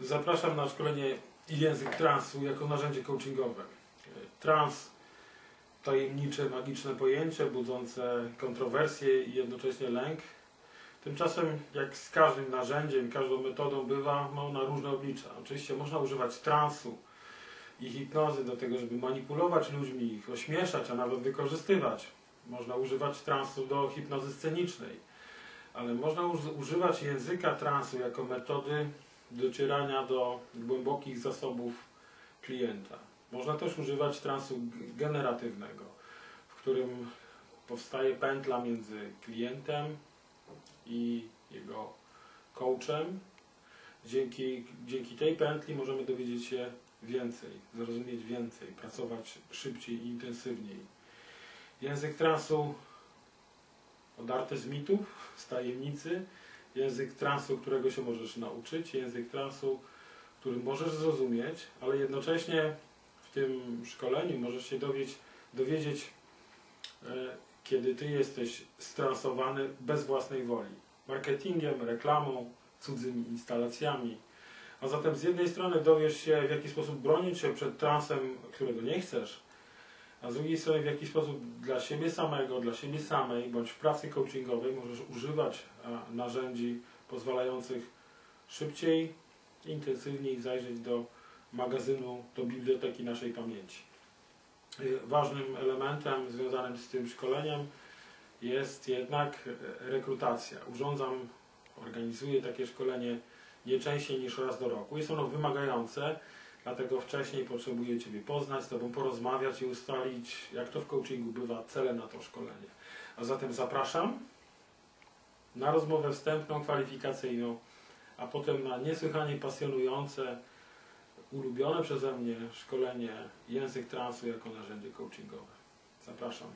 Zapraszam na szkolenie język transu jako narzędzie coachingowe. Trans tajemnicze, magiczne pojęcie budzące kontrowersje i jednocześnie lęk. Tymczasem, jak z każdym narzędziem, każdą metodą bywa, ma ona różne oblicza. Oczywiście można używać transu i hipnozy do tego, żeby manipulować ludźmi, ich ośmieszać, a nawet wykorzystywać. Można używać transu do hipnozy scenicznej, ale można uż- używać języka transu jako metody docierania do głębokich zasobów klienta. Można też używać transu generatywnego, w którym powstaje pętla między klientem i jego coachem. Dzięki, dzięki tej pętli możemy dowiedzieć się więcej, zrozumieć więcej, pracować szybciej i intensywniej. Język transu odarty z mitów, z tajemnicy, język transu, którego się możesz nauczyć, język transu, który możesz zrozumieć, ale jednocześnie w tym szkoleniu możesz się dowiedzieć, dowiedzieć kiedy ty jesteś stransowany bez własnej woli. Marketingiem, reklamą, cudzymi instalacjami. A zatem z jednej strony dowiesz się, w jaki sposób bronić się przed transem, którego nie chcesz, a z drugiej strony w jaki sposób dla siebie samego, dla siebie samej, bądź w pracy coachingowej możesz używać a, narzędzi pozwalających szybciej, intensywniej zajrzeć do magazynu, do biblioteki naszej pamięci. Y, Ważnym elementem związanym z tym szkoleniem jest jednak e, rekrutacja. Urządzam, organizuję takie szkolenie nie częściej niż raz do roku. Jest ono wymagające, dlatego wcześniej potrzebuję Ciebie poznać, z Tobą porozmawiać i ustalić, jak to w coachingu bywa, cele na to szkolenie. A zatem zapraszam na rozmowę wstępną, kwalifikacyjną, a potem na niesłychanie pasjonujące, ulubione przeze mnie szkolenie język transu jako narzędzie coachingowe. Zapraszam.